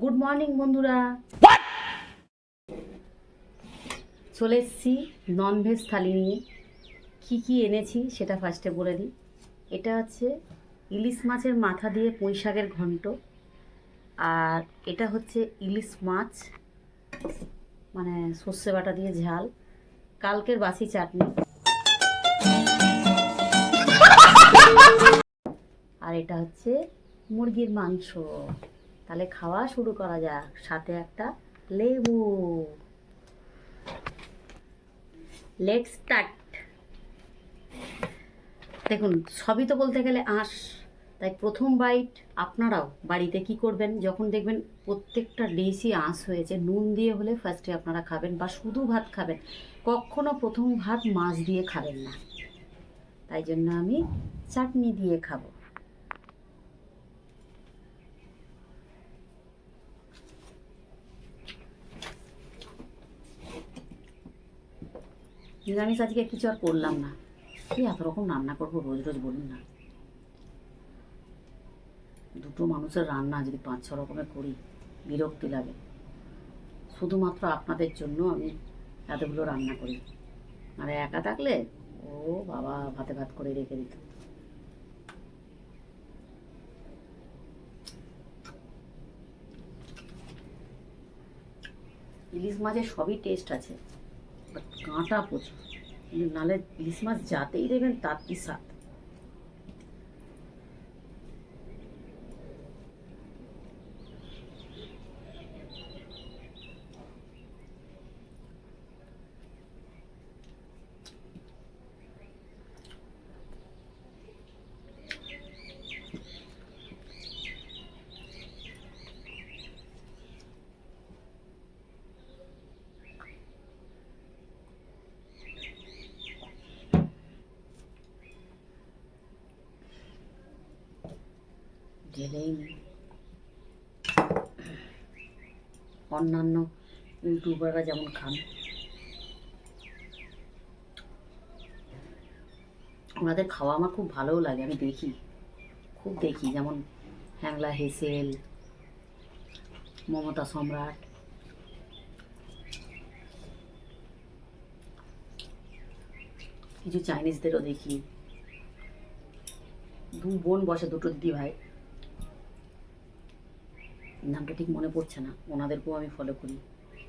Good morning বন্ধুরা। চলে এসেছি ননভেজ থালি নিয়ে। কী কী এনেছি সেটা ফার্স্টে বলে দিই। এটা হচ্ছে ইলিশ মাছের মাথা দিয়ে পুঁই শাকের ঘন্ট। আর এটা হচ্ছে ইলিশ মাছ মানে সর্ষে বাটা দিয়ে ঝাল। কালকের বাসি চাটনি। আর এটা হচ্ছে মুরগির মাংস। তাহলে খাওয়া শুরু করা যাক। সাথে একটা লেবু। লেট স্টার্ট দেখুন, সবই তো বলতে গেলে আঁশ। তাই প্রথম বাইট আপনারাও বাড়িতে কি করবেন? যখন দেখবেন প্রত্যেকটা ডিশই আঁশ হয়েছে, নুন দিয়ে হলে ফার্স্টে আপনারা খাবেন বা শুধু ভাত খাবেন। কখনো প্রথম ভাত মাছ দিয়ে খাবেন না। তাই জন্য আমি চাটনি দিয়ে খাব। নিরামিষ আজকে কিছু আর করলাম না। কি এত রকম রান্না করব রোজ রোজ বলুন না। দুটো মানুষের রান্না যদি পাঁচ ছ রকমের করি, বিরক্তি লাগে। শুধুমাত্র আপনাদের জন্য আমি এতগুলো রান্না করি। আর একা থাকলে ও বাবা ভাতে ভাত করে রেখে দিত। ইলিশ মাছের সবই টেস্ট আছে। বাট কাঁটা প্রচুর কিন্তু নালে ইলিশ মাছ যাতেই দেবেন তার কি স্বাদ ঢেলেই নেই অন্যান্য ইউটিউবাররা যেমন খান। ওনাদের খাওয়া আমার খুব ভালোও লাগে, আমি দেখি। খুব দেখি, যেমন হ্যাংলা হেসেল, মমতা সম্রাট। কিছু চাইনিজদেরও দেখি। দু বোন বসে, দুটো দিদি ভাই নামটা ঠিক মনে পড়ছে না। ওনাদেরকেও আমি ফলো করি।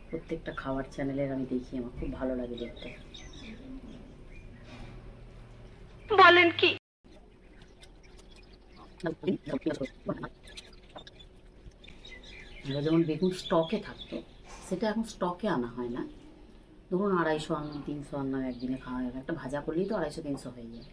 প্রত্যেকটা খাবার চ্যানেলের আমি দেখি আমার খুব ভালো লাগে দেখতে। বলেন কি? যেমন বেগুন স্টকে থাকতো সেটা এখন স্টকে আনা হয় না। ধরুন আড়াইশো আনলাম তিনশো আনলাম একদিনে খাওয়া যাবে একটা ভাজা করলেই তো আড়াইশো তিনশো হয়ে যায়।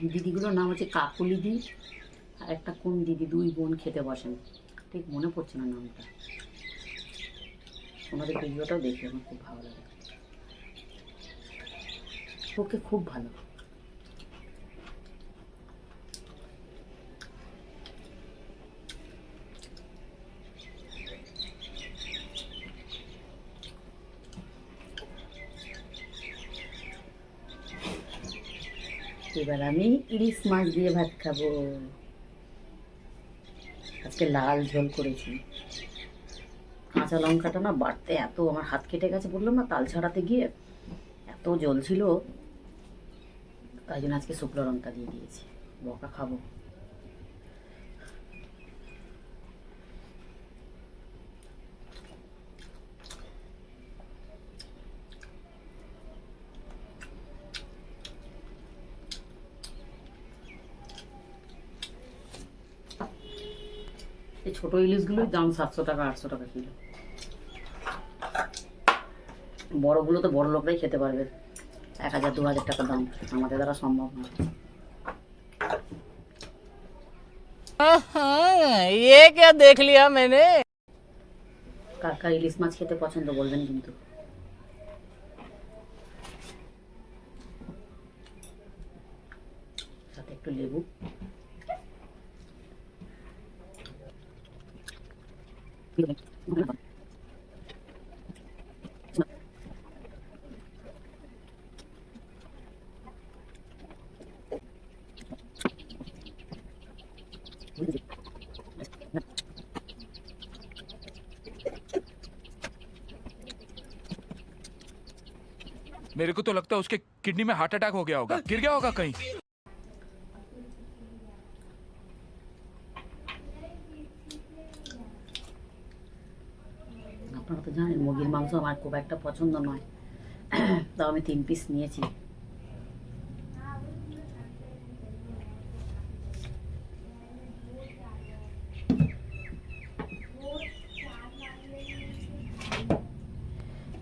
দিদিগুলোর নাম হচ্ছে কাকুলি দি আর একটা কোন দিদি, দুই বোন খেতে বসেন। ঠিক মনে পড়ছে না নামটা। ওনাদের ভিডিওটাও দেখে আমার খুব ভালো লাগে। ওকে খুব ভালো। এবার আমি ইলিশ মাছ দিয়ে ভাত খাব। আজকে লাল ঝোল করেছি। কাঁচা লঙ্কাটা না বাড়তে এত, আমার হাত কেটে গেছে বললাম না, তাল ছাড়াতে গিয়ে এত জল ছিল। তাই জন্য আজকে শুকনো লঙ্কা দিয়ে দিয়েছি। বকা খাব। এই ছোট ইলিশগুলোর দাম সাতশো টাকা আটশো টাকা কিলো বড়গুলো তো বড় লোকরাই খেতে পারবে এক হাজার দু হাজার টাকা দাম আমাদের দ্বারা সম্ভব না हाँ, ये क्या देख लिया मैंने কাকা ইলিশ মাছ খেতে পছন্দ বলবেন কিন্তু সাথে একটু লেবু मेरे को तो लगता है उसके किडनी में हार्ट अटैक हो गया होगा। गिर गया होगा कहीं। আপনারা তো জানেন, মুরগির মাংস আমার খুব একটা পছন্দ নয়। তাও আমি তিন পিস নিয়েছি।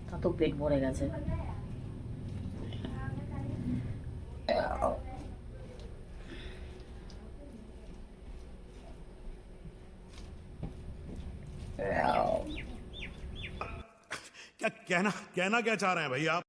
তা তো পেট ভরে গেছে। क्या कहना कहना क्या चाह रहे हैं भाई आप?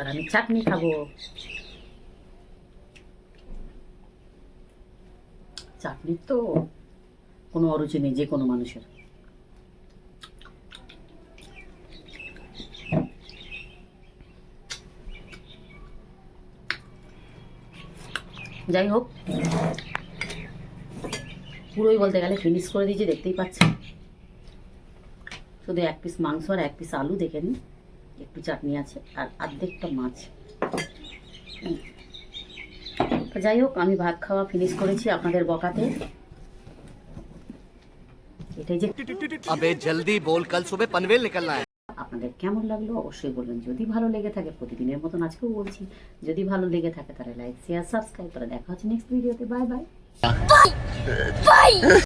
তার আমি চাটনি খাব? চাটনির তো কোনো অরুচি নেই, যে কোনো মানুষের। যাই হোক, পুরোই বলতে গেলে ফিনিশ করে দিয়েছি, দেখতেই পাচ্ছেন। শুধু এক পিস মাংস আর এক পিস আলু দেখে নিন। একটু চাটনি আছে আর আর্ধেকটা মাছ। যাই হোক আমি ভাত খাওয়া ফিনিশ করেছি আপনাদের বকাতে। জলদি বল কাল সুবে আপনাদের কেমন লাগল অবশ্যই বলুন যদি ভালো লেগে থাকে প্রতিদিনের মতন আজকেও বলছি যদি ভালো লেগে থাকে তাহলে লাইক শেয়ার সাবস্ক্রাইব করে দেখা হচ্ছে নেক্সট ভিডিওতে বাই বাই